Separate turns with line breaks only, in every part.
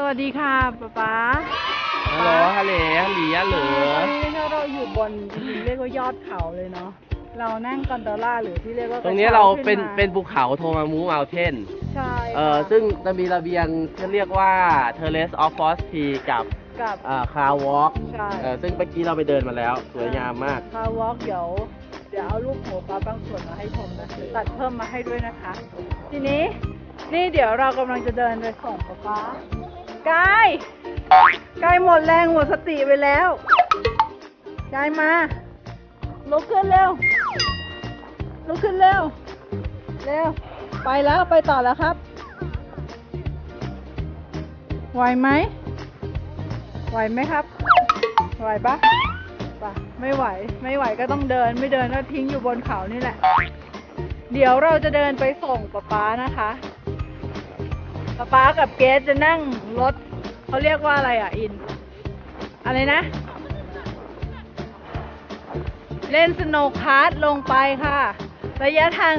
สวัสดีค่ะป๊าป๊า
ฮัลโหลฮัลโหลฮัลโหลีฮัลโหล
ตอนนี้เราอยู่บนจริงๆเรียกว่ายอดเขาเลยเนาะ เรานั่งกอนโดล่าหรือที่เรียกว่า
ตรงนี้
กะช้
เราเป็น
ขึ้มา
เป็นภูเขาโทมามูเมลเทน
ใช่
เอ่อ
ค่ะ
ซึ่งจะมีระเบียงที่เรียกว่า Terrace of f o s t y กับ
กับ
อ่าคาววอล์ก
ใช่
เอ่อซึ่งเมื่อกี้เราไปเดินมาแล้ว สวยงามมาก
คาวอล์กเดี๋ยว เดี๋ยวเอารูปหัวปลาบางส่วนมาให้ชมนะหรือตัดเพิ่มมาให้ด้วยนะคะ ทีนี้นี่เดี๋ยวเรากำลังจะเดินไปส่งป๊าป๊า กายกายหมดแรงหมดสติไปแล้วกายมา ลุกขึ้นเร็ว ลุกขึ้นเร็ว เร็ว ไปแล้วไปต่อแล้วครับ ไหวไหม ไหวไหมครับ ไหวปะปะไม่ไหว ไม่ไหวก็ต้องเดิน ไม่เดินก็ทิ้งอยู่บนเขานี่แหละ เดี๋ยวเราจะเดินไปส่งป๊าป๊านะคะ ป๊าป๊ากับเกสจะนั่งรถเขาเรียกว่าอะไรอะ อิน อะไรนะ เล่นสโนว์คาร์ดลงไปค่ะ ระยะทาง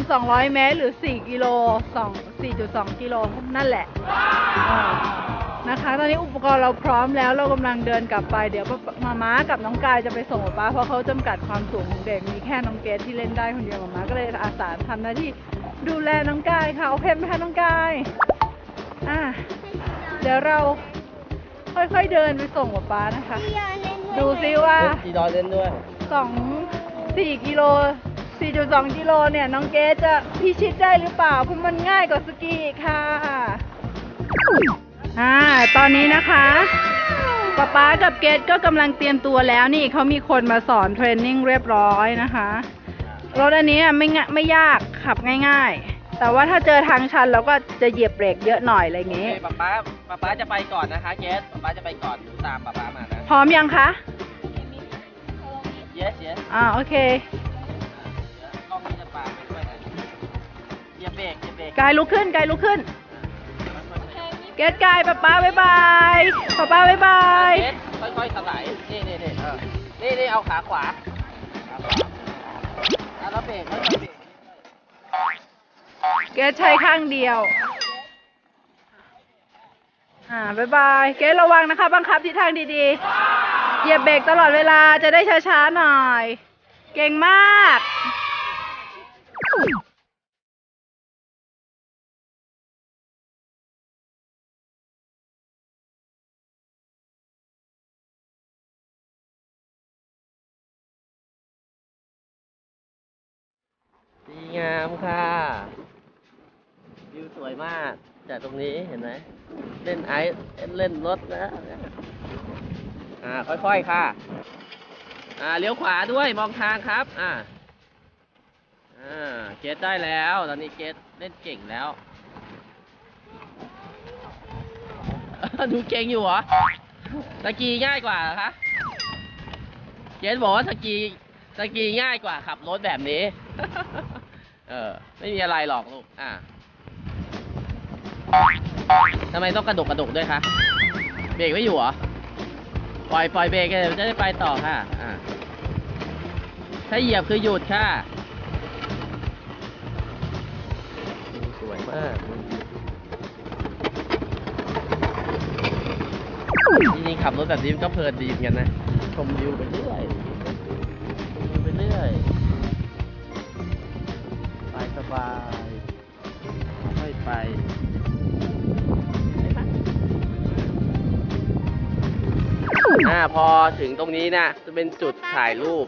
4,200 เมตร หรือ 4 กิโล2 4.2 กิโลนั่นแหละนะคะ ตอนนี้อุปกรณ์เราพร้อมแล้วเรากำลังเดินกลับไป เดี๋ยวมาม้ากับน้องกายจะไปส่งป๊าเพราะเขาจำกัดความสูงของเด็ก มีแค่น้องเกดที่เล่นได้คนเดียวมาม้าก็เลยอาสาทำหน้าที่ดูแลน้องกายค่ะโอเคไหมคะน้องกาย อ่าเดี๋ยวเราค่อยๆเดินไปส่งป๊าป๊านะคะ ดูซิว่า
เล่นจีดอเล่นด้วย
สองสี่กิโลสี่จุดสองกิโลเนี่ย น้องเกดจะพิชิตได้หรือเปล่า เพราะมันง่ายกว่าสกีอีกค่ะ อ่า ตอนนี้นะคะป๊าป๊ากับเกดก็กำลังเตรียมตัวแล้วนี่เขามีคนมาสอนเทรนนิ่งเรียบร้อยนะคะรถอันนี้อะไม่ง่ายไม่ยากขับง่าย ๆ แต่ว่าถ้าเจอทางชันเราก็จะเหยียบเบรกเยอะหน่อยอะไรอย่าง
โอ
งี้
เคป๊าป๊าป๊าป๊าจะไปก่อนนะคะเกสป๊าป๊าจะไปก่อนหนูตามป๊าป๊ามานะ
พร้อมยังคะ
yes yes
อ่าโอเค
กล้องนี้จะปาไปด้วยนะเหยียบเบรกเหยียบเบรก
กายลุกขึ้น กายลุกขึ้น เกดกายป๊าป๊าบ๊ายบายป๊าป๊าบ๊ายบาย
เกสค่อยๆสไลด์นี่นี่นี่เออนี่นี่เอาขาขวาขาขวาอะแล้วเบรกค่อยๆเบรก
เกดใช้ข้างเดียว อ่าบ๊ายบาย เกดระวังนะคะ บังคับทิศทางดีๆ เหยียบเบรกตลอดเวลาจะได้ช้าๆหน่อย เก่งมาก
ดีงามค่ะ วิวยมากจากตรงนี้เห็นไหมเล่นไอซ์เล่นรถนะอ่าค่อยๆค่ะ อ่าเลี้ยวขวาด้วยมองทางครับ อ่าอ่าเกตได้แล้ว ตอนนี้เกตเล่นเก่งแล้วดูเก่งอยู่เหรอสกีง่ายกว่าหรอคะเกตบอกว่าสกีสกีง่ายกว่าขับรถแบบนี้ เออ ไม่มีอะไรหรอกลูก อ่า ทำไมต้องกระดกกระดกด้วยคะ เบรกไม่อยู่เหรอ ปล่อยปล่อยเบรกเลยจะได้ไปต่อค่ะอ่าถ้าเหยียบคือหยุดค่ะ สวยมากจริงๆขับรถแบบนี้มันก็เพลินดีเหมือนกันนะ ชมวิวไปเรื่อยชมวิวไปเรื่อยไปสบายค่อยไป อ่าพอถึงตรงนี้นะจะเป็นจุดถ่ายรูป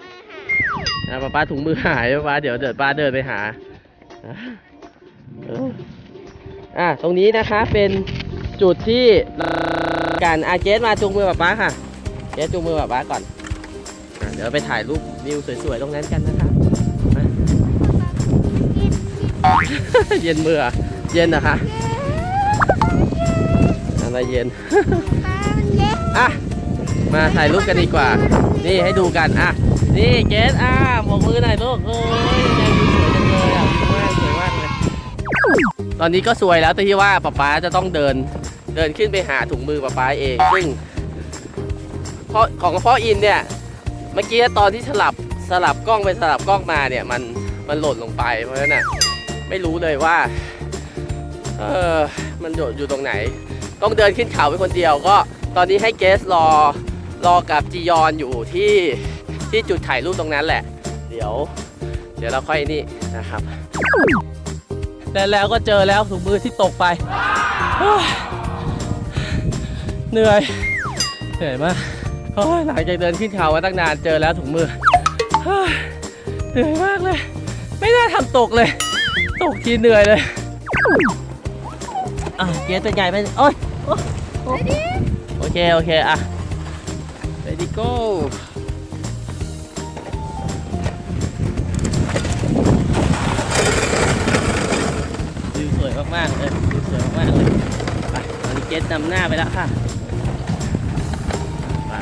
นะป้าป้าถุงมือหายป้าป้าเดี๋ยวเดี๋ยวป้าเดินไปหาอะเอออ่าตรงนี้นะคะเป็นจุดที่การอาเจสมาจูงมือป้าป้าค่ะเจสจูงมือป้าป้าก่อนอะเดี๋ยวไปถ่ายรูปวิวสวยๆตรงนั้นกันนะคะมาเย็นมือเหรอเย็นนะคะอะไรเย็นอะ มาถ่ายรูปกันดีกว่า นี่ให้ดูกันอะนี่เกสอะโบกมือหน่อยลูกเอ้ยยังสวยจังเลยอะสวยมากสวยมากเลยตอนนี้ก็สวยแล้วที่ว่าป๊าป๊าจะต้องเดินเดินขึ้นไปหาถุงมือป๊าป๊าเองซึ่งพอของพ่ออินเนี่ยเมื่อกี้ตอนที่สลับสลับกล้องไปสลับกล้องมาเนี่ยมันมันหล่นลงไปเพราะฉะนั้นน่ะไม่รู้เลยว่าเออมันโดดอยู่ตรงไหน ต้องเดินขึ้นเขาไปคนเดียวก็ตอนนี้ให้เกสรอ รอกับจียอนอยู่ที่ที่จุดถ่ายรูปตรงนั้นแหละ เดี๋ยว เดี๋ยวเราค่อยนี่นะครับ และแล้วก็เจอแล้วถุงมือที่ตกไป เหนื่อย เหนื่อยมากโอ้ยหลังจากเดินขึ้นเขามาตั้งนานเจอแล้วถุงมือเหนื่อยมากเลย ไม่น่าทำตกเลย ตกทีเหนื่อยเลยอะเกียร์ตัวใหญ่ไปโอ้ยโอ้ยโอ้ยโอเค โอเค อะ ready go วิวสวยมากๆเลยวิวสวยมากๆเลยไปตอนนี้เกสนำหน้าไปแล้วค่ะไป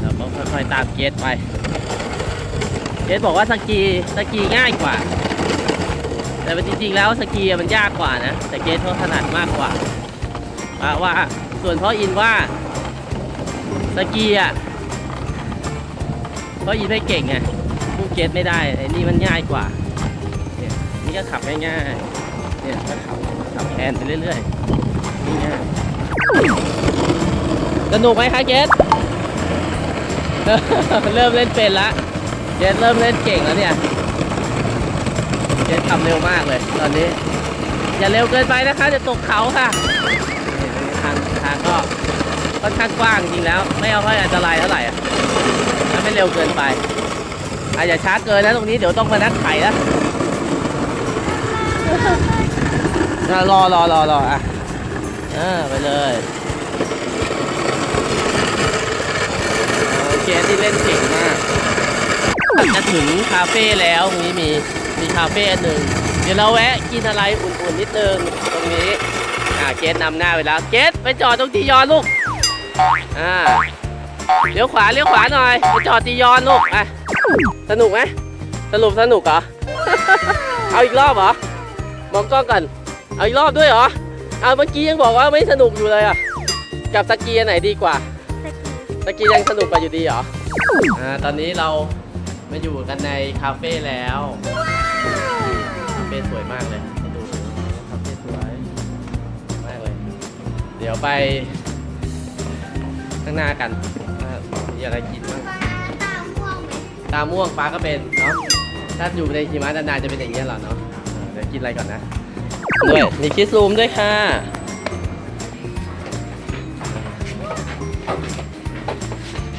เราก็ค่อยๆตามเกสไปเกสบอกว่าสกีสกีง่ายกว่า แต่ว่จริงๆแล้วสกีมันยากกว่านะ แต่เกสเขาถนัดมากกว่าว่าว่าส่วนพ่ออินว่า สกีอะเพ่ออินไม่เก่งไงพูดเกสไม่ได้ไอ้นี่มันง่ายกว่าเนี่ยนี่ก็ขับง่ายๆเนี่ยก็ขับขับแทนไปเรื่อยๆนี่ง่ายสนุกไหมคะเกสเริ่มเล่นเป็นละเจนเริ่มเล่นเก่งแล้วเนี่ยเจนทำเร็วมากเลย ตอนนี้ อย่าเร็วเกินไปนะคะจะตกเขาค่ะทางทางก็ ค่อนข้างกว้างจริงแล้ว ไม่เอาค่อยอันตรายเท่าไหร่อะไม่เร็วเกินไปอะอย่าช้าเกินนะตรงนี้เดี๋ยวต้องมานัดไข่แล้วอะรอรอรอรออะอ่าไปเลยโอเคที่เล่นเก่งมากจะถึงคาเฟ่แล้วตรงนี้มีมีคาเฟ่หนึ่งเดี๋ยวเราแวะกินอะไรอุ่นๆนิดนึงตรงนี้อ่าเกตนำหน้าไปแล้วเกตไปจอดตรงตียอนลูก อ่าเลี้ยวขวาเลี้ยวขวาหน่อยไปจอดตียอนลูกอะสนุกไหมสรุปสนุกเหรอ เอาอีกรอบเหรอ มองกล้องก่อน เอาอีกรอบด้วยเหรอ เอาเมื่อกี้ยังบอกว่าไม่สนุกอยู่เลยอะ กับสกีอันไหนดีกว่า สกียังสนุกกว่าอยู่ดีเหรอ อ่า ตอนนี้เรามาอยู่กันในคาเฟ่แล้ว คาเฟ่สวยมากเลยให้ดูคาเฟ่สวยมากเลย เดี๋ยวไปข้างหน้ากันว่ามีอะไรกินบ้างตาม่วงฟ้าก็เป็นเนาะถ้าอยู่ในหิมะนานๆจะเป็นอย่างนี้ยเหรอเนาะอ่าเดี๋ยวกินอะไรก่อนนะด้วยมีคิสรูมด้วยค่ะ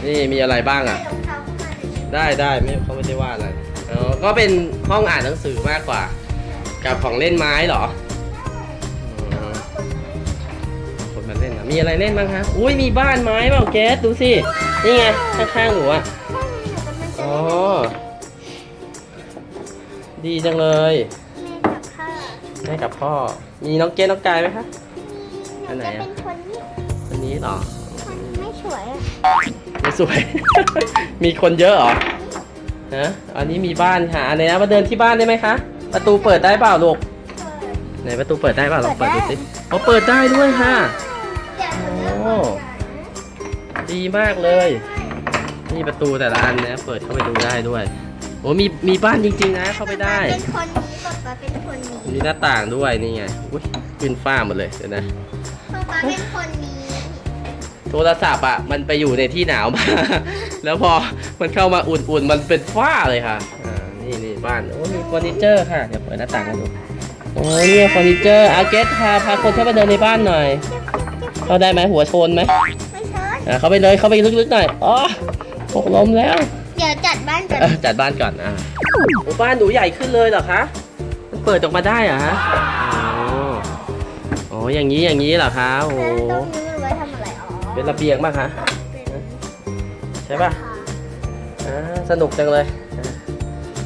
นี่มีอะไรบ้างอะได้ได้ไม่เขาไม่ได้ว่าอะไรอ๋อก็เป็นห้องอ่านหนังสือมากกว่า กับของเล่นไม้เหรอ มาเล่นนะมีอะไรเล่นบ้างคะอุ้ยมีบ้านไม้เปล่าแก๊สดูสิ นี่ไงข้างๆหนูอะอ๋อ ดีจังเลยแม่กับพ่อ มีน้องเกสน้องกายไหมคะอันไหนอะ
เป็นคนที่
อันนี้เหรอ
คนไม่สวยอะ
ไม่สวย มีคนเยอะเหรอฮะอันนี้มีบ้านค่ะอันไหนนะมาเดินที่บ้านได้ไหมคะ ประตูเปิดได้เปล่าลูกไหนประตูเปิดได้เปล่าลองเปิดดูสิอ๋อเปิดได้ด้วยค่ะ โอ้ดีมากเลย นี่ประตูแต่ละอันนะเปิดเข้าไปดูได้ด้วย โอ้มีมีบ้านจริง ๆ นะ เข้าไปได้
เป็นคนนี้ป๊าป๊าเป็นคนนี้
มีหน้าต่างด้วยนี่ไงอุ้ยขึ้นฟ้าหมดเลยเดี๋ยวนะ
ป๊าป๊าเป็นคนนี้
โทรศัพท์อะมันไปอยู่ในที่หนาวมา แล้วพอมันเข้ามาอุ่นๆมันเป็นฝ้าเลยค่ะอ่านี่นี่บ้านโอ้มีเฟอร์นิเจอร์ค่ะเดี๋ยวเปิดหน้าต่างกันดูโอ้เนี่ยเฟอร์นิเจอร์เอาเกสพาพาคนเข้ามาเดินในบ้านหน่อย เข้าได้ไหมหัวชนไหม
ไม่ใช่
อ่าเข้าไปเลยเข้าไปลึกๆหน่อยอ๋อหกล้มแล้ว
เดี๋ยวจัดบ้านก่อน
เอ้ยจัดบ้านก่อนอ่าโอ้บ้านหนูใหญ่ขึ้นเลยเหรอคะมันเปิดออกมาได้เหรอฮะโอ้โอ้อย่างนี้อย่างนี้เหรอคะโอ้
แล้วตรงนี้มันไว้ทำอะไรอ๋อ
เป็นระเบียงมากคะ
เป็น
ใช่ป่ะอ่าสนุกจังเลยอะ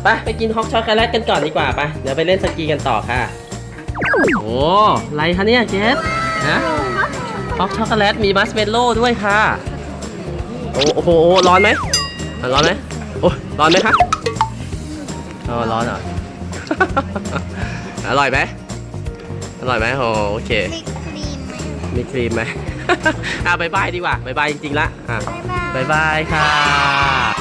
ไปไปกินฮอกช็อกโกแลตกันก่อนดีกว่าไปเดี๋ยวไปเล่นสกีกันต่อค่ะโอ้อะไรคะเนี่ยเจสนะฮอ กช็อกโกแลตมีมัสเมลโล่ด้วยค่ะ โอ้โอ้โหร้อนไหมอะร้อนไหมโอ้ยร้อนไหมคะอ๋อร้อนเหรออร่อยไหมอร่อยไหมโอ้โอเค
มีครีมไหม
มีครีมไหมอะบายบายดีกว่าบายบายจริงๆละอะ
บ๊ายบาย
บายบายค่ะ